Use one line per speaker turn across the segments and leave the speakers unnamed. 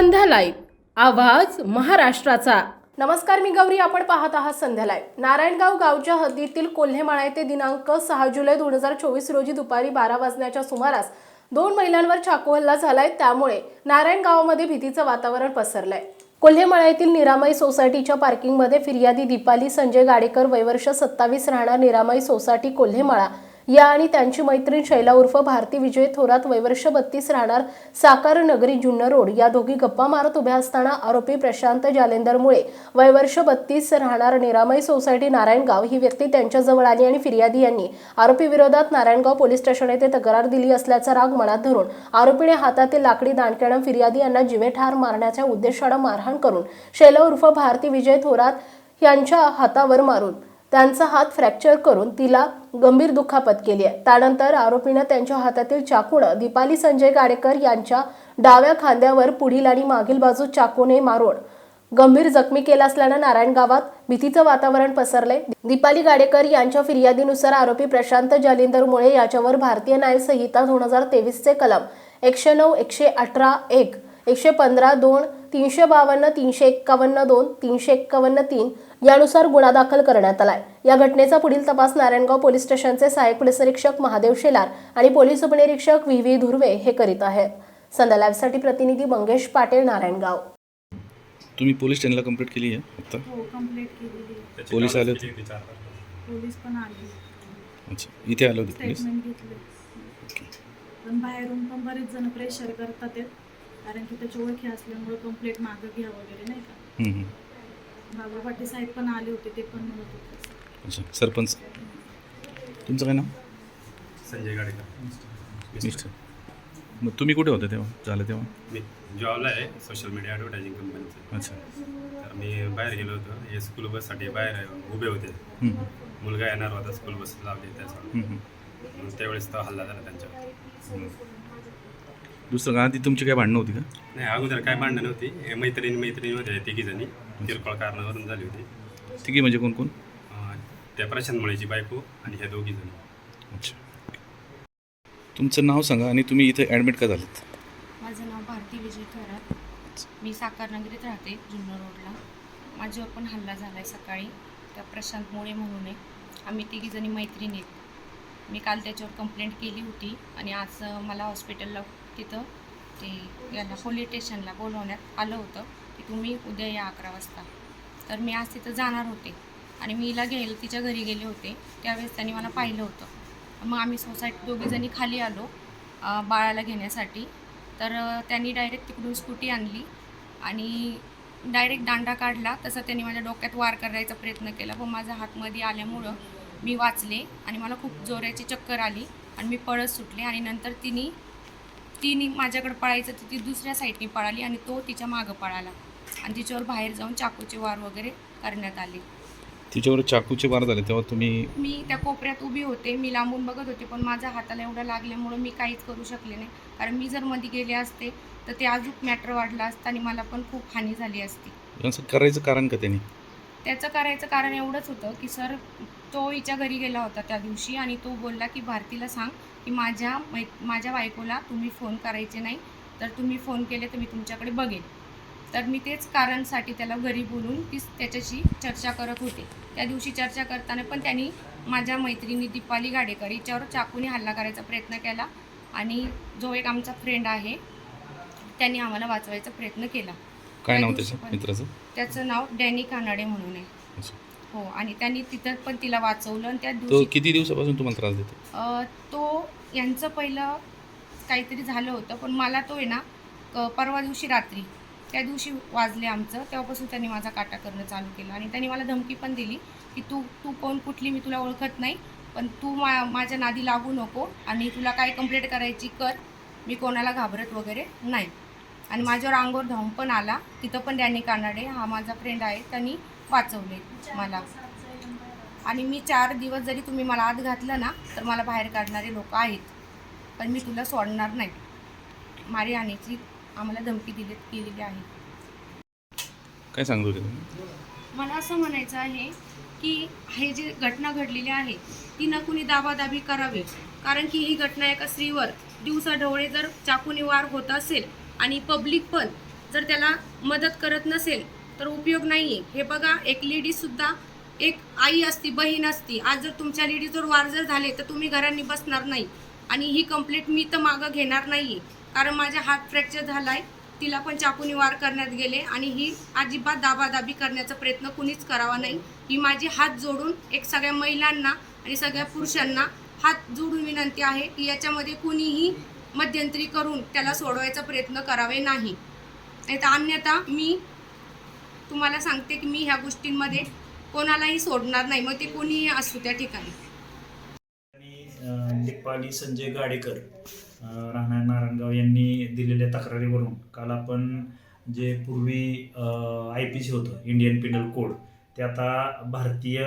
संध्या live. आवाज महाराष्ट्राचा. नमस्कार मी गौरी आपण पाहत आहात संध्या लाईव्ह. नारायणगाव गावच्या हद्दीतील कोल्हेमाळा येथे दिनांक सहा जुलै दोन हजार चोवीस रोजी दुपारी बारा वाजण्याच्या सुमारास दोन महिलांवर चाकू हल्ला झालाय. त्यामुळे नारायणगावामध्ये भीतीचं वातावरण पसरलंय. कोल्हेमाळा येथील निरामय सोसायटीच्या पार्किंगमध्ये फिर्यादी दीपाली संजय गाडेकर वयवर्ष सत्तावीस राहणार निरामय सोसायटी कोल्हेमाळा या आणि त्यांची मैत्रीण शैला उर्फ भारती विजय थोरात वैवर्ष बत्तीस राहणार साकार नगरी जुन्नर रोड. या दोघी गप्पा मारत उभ्या असताना आरोपी प्रशांत जालेंदर मुळे बत्तीस राहणार निरामय सोसायटी नारायणगाव ही व्यक्ती त्यांच्याजवळ आली आणि फिर्यादी यांनी आरोपी विरोधात नारायणगाव पोलीस स्टेशन येथे तक्रार दिली असल्याचा राग मनात धरून आरोपीने हातातील लाकडी दांडक्यानं फिर्यादी यांना जिवेठार मारण्याच्या उद्देशानं मारहाण करून शैला उर्फ भारती विजय थोरात यांच्या हातावर मारून त्यांचा हात फ्रॅक्चर करून तिला गंभीर दुखापत केली आहे. त्यानंतर आरोपीनं त्यांच्या हातातील चाकूनं दीपाली संजय गाडेकर यांच्या डाव्या खांद्यावर पुढील आणि मागील बाजू चाकूने मारून गंभीर जखमी केला असल्यानं नारायण गावात भीतीचं वातावरण पसरलंय. दीपाली गाडेकर यांच्या फिर्यादीनुसार आरोपी प्रशांत जालिंदरमुळे याच्यावर भारतीय न्याय संहिता दोन हजार तेवीसचे कलम एकशे नऊ एकशे अठरा एक एकशे पंधरा दोन तीनशे बावन्न तीनशे एक्कावन्न दोन तीनशे एक्कावन्न तीन यानुसार गुन्हा दाखल करण्यात आलाय. या घटनेचा पुढील तपास नारायणगाव पोलीस स्टेशनचे सहाय्यक पोलीस निरीक्षक महादेव शेलार आणि पोलीस उपनिरीक्षक व्ही व्ही धुर्वे हे करीत आहेत. संध्या लाईव्हसाठी प्रतिनिधी मंगेश पाटील नारायणगाव.
तुम्ही पोलीस स्टेशनला कंप्लीट केली आहे आता?
हो कंप्लेंट केलेली आहे.
पोलीस आले होते?
पोलीस पण आले.
अच्छा इथे आले होते पोलीस?
स्टेटमेंट घेतले. पण बाहेरून पण बरेच जण प्रेशर करतात. कारण की त्याची ओळखी असल्यामुळे कंप्लेंट मागं घ्या वगैरे नाही का?
हम्म, हम्म.
बाबा पाटील साहेब पण आले होते ते पण म्हणत होते.
अच्छा सरपंच. तुमचं काय नाव
संजय गाडेकर.
मिस्टर मग तुम्ही कुठे होते तेव्हा? झालं तेव्हा?
मी जॉबला आहे सोशल मीडिया ॲडव्हर्टायझिंग कंपनीचं
अच्छा.
तर मी बाहेर गेलो होतो. हे स्कूल बससाठी बाहेर उभे होते.
हम्म,
मुलगा येणार होता स्कूल बस लावली त्याच्यावर
हम्म, हम्म.
मग त्यावेळेस तो हल्ला झाला त्यांच्यावर.
दुसरं का आधी तुमची काय भांडणं होती का?
नाही अगोदर काय भांडण नव्हती. हे मैत्रिणी मैत्रिणी होते तिघी जणी किरकोळ कारणावरून झाली होती.
तिघी म्हणजे कोण कोण?
अं, त्या प्रशांत मळेची बायको आणि ह्या दोघी जणी
अच्छा. तुमचं नाव सांगा आणि तुम्ही इथे ॲडमिट का झालेत?
माझं नाव भारती विजय थोरात. मी साकारनगरीत राहते जुन्नर रोडला. माझ्यावर पण हल्ला झाला आहे सकाळी. त्या प्रशांत मोळे म्हणून आहे. आम्ही तिघीजणी मैत्रिणी आहेत. मी काल त्याच्यावर कंप्लेंट केली होती आणि आज अं, मला हॉस्पिटलला तिथं ते याला पोलीस स्टेशनला बोलवण्यात आलं होतं की तुम्ही उद्या या अकरा वाजता. तर मी आज तिथं जाणार होते आणि मी हिला घ्यायला तिच्या घरी गेले होते. त्यावेळेस त्यांनी मला पाहिलं होतं. मग आम्ही सोसायटी दोघीजणी खाली आलो बाळाला घेण्यासाठी. तर त्यांनी डायरेक्ट तिकडून स्कूटी आणली आणि डायरेक्ट दांडा काढला. तसं त्यांनी माझ्या डोक्यात वार करायचा प्रयत्न केला. पण माझा हातमध्ये आल्यामुळं मी वाचले आणि मला खूप जोराची चक्कर आली आणि मी पळत सुटले आणि नंतर तिने तिने माझ्याकडे पळायचं तर ती दुसऱ्या साईडने पळाली आणि तो तिच्या मागं पळाला. आणि तिच्यावर बाहेर जाऊन चाकूचे वार वगैरे करण्यात आले.
तिच्यावर चाकूचे वार झाले तेव्हा तुम्ही
मी त्या कोपऱ्यात उभी होते. मी लांबून बघत होते पण माझ्या हाताला एवढं लागल्यामुळं मी काहीच करू शकले नाही. कारण मी जर मध्ये गेले असते तर ते अजून मॅटर वाढलं असतं आणि मला पण खूप हानी झाली असती.
असं करायचं कारण का त्यांनी?
त्याचं करायचं कारण एवढंच होतं की सर तो हिच्या घरी गेला होता त्या दिवशी आणि तो बोलला की भारतीला सांग की माझ्या मै माझ्या बायकोला तुम्ही फोन करायचे नाही तर तुम्ही फोन केले तर मी तुमच्याकडे बघेन. तर मी तेच कारणसाठी त्याला घरी बोलून तीच त्याच्याशी चर्चा करत होते. त्या दिवशी चर्चा करताना पण त्यांनी माझ्या मैत्रिणी दीपाली गाडेकर हिच्यावर चाकूने हल्ला करायचा प्रयत्न केला आणि जो एक आमचा फ्रेंड आहे त्यांनी आम्हाला वाचवायचा प्रयत्न केला.
काय नाव त्याचं? मित्राचं?
त्याचं नाव डॅनी कानडे म्हणून आहे. हो आणि त्यांनी तिथं पण तिला वाचवलं आणि त्या
तो
दिवशी
किती दिवसापासून तुम्हाला त्रास देतो
अ, तो यांचं पहिलं काहीतरी झालं होतं पण मला तो आहे ना क- परवा दिवशी रात्री त्या दिवशी वाजले आमचं तेव्हापासून त्यांनी माझा काटा करणं चालू केलं आणि त्यांनी मला धमकी पण दिली की तू तू कोण कुठली मी तुला ओळखत नाही पण तू मा माझ्या नादी लागू नको आणि तुला काय कंप्लेंट करायची कर मी कोणाला घाबरत वगैरे नाही. आणि माझ्यावर अंगावर धावून पण आला तिथं पण डॅनी कानाडे हा माझा फ्रेंड आहे त्यांनी वाचवले मला. आणि मी चार दिवस जरी तुम्ही मला आत घातलं ना तर मला बाहेर काढणारे लोक आहेत. पण मी तुला सोडणार नाही. मारी आणण्याची आम्हाला धमकी दिली केलेली आहे.
काय सांगत
मला असं म्हणायचं आहे की हे जी घटना घडलेली आहे ती न कुणी दाबादाबी करावी. कारण की ही घटना एका स्त्रीवर दिवसा ढवळे जर चाकूने वार होत असेल आणि पब्लिक पण जर त्याला मदत करत नसेल तर उपयोग नाही आहे हे बघा एक लेडीजसुद्धा एक आई असती बहीण असती आज जर तुमच्या लेडीजवर वार जर झाले तर तुम्ही घरांनी बसणार नाही. आणि ही कंप्लेंट मी तर मागं घेणार नाही कारण माझा हात फ्रॅक्चर झाला आहे तिला पण चाकूने वार करण्यात गेले आणि ही अजिबात दाबादाबी करण्याचा प्रयत्न कुणीच करावा नाही. ही माझी हात जोडून एक सगळ्या महिलांना आणि सगळ्या पुरुषांना हात जोडून विनंती आहे की याच्यामध्ये कुणीही मध्यंतरी करून त्याला सोडवायचा प्रयत्न करावे नाही. नाही तर अन्यथा मी तुम्हाला सांगते की मी ह्या गोष्टींमध्ये कोणालाही सोडणार नाही. मग ते कोणीही असू त्या ठिकाणी.
आणि दीपाली संजय गाडेकर राहणार नारायणगाव यांनी दिलेल्या तक्रारीवरून काल आपण जे पूर्वी आय पी सी होतं इंडियन पिनल कोड ते आता भारतीय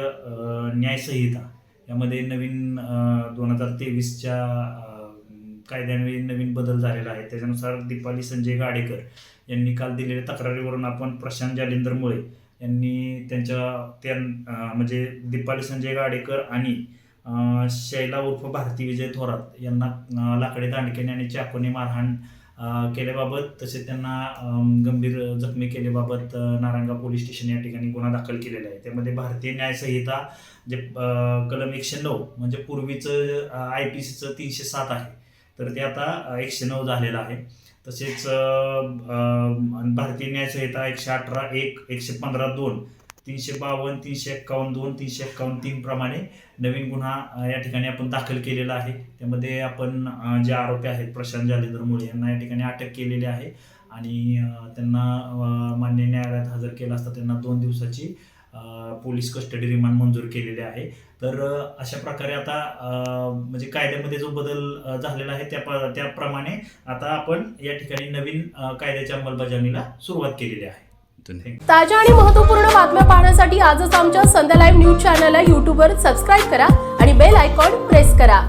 न्यायसंहिता यामध्ये नवीन दोन हजार तेवीसच्या कायद्यामध्ये नवीन बदल झालेला आहे. त्याच्यानुसार दीपाली संजय गाडेकर यांनी काल दिलेल्या तक्रारीवरून आपण प्रशांत जालिंदर मुळे यांनी त्यांच्या त्या म्हणजे दीपाली संजय गाडेकर आणि शैला उर्फ भारती विजय थोरात यांना लाकडी दांडकेने आणि चाकूने मारहाण केल्याबाबत तसेच त्यांना गंभीर जखमी केल्याबाबत नारंगा नारायणगाव पोलीस स्टेशन या ठिकाणी गुन्हा दाखल केलेला आहे. त्यामध्ये भारतीय न्यायसंहिता जे कलम एकशे नऊ म्हणजे पूर्वीचं आय पी सीचं तीनशे सात आहे. तर ते आता एकशे नऊ झालेलं आहे. तसेच भारतीय न्यायसंहिता एकशे अठरा एक एकशे पंधरा दोन तीनशे बावन्न तीनशे एक्कावन्न दोन तीनशे एक्कावन्न तीन प्रमाणे नवीन गुन्हा या ठिकाणी आपण दाखल केलेला आहे. त्यामध्ये आपण जे आरोपी आहेत प्रशांत जालेंद्र मुळे यांना या ठिकाणी अटक केलेली आहे. आणि त्यांना मान्य न्यायालयात हजर केला असता त्यांना दोन दिवसाची पोलीस कस्टडी रिमांड मंजूर केलेले आहे. तर अशा प्रकारे आता म्हणजे कायद्यामध्ये जो बदल झालेला आहे त्या त्याप्रमाणे आता आपण या ठिकाणी नवीन कायद्याच्या अंमलबजावणीला सुरुवात केलेली आहे.
ताज्या आणि महत्त्वपूर्ण बातम्या पाहण्यासाठी आजच आमच्या संध्या लाईव्ह न्यूज चॅनलला यूट्यूबवर सबस्क्राईब करा आणि बेल आयकॉन प्रेस करा.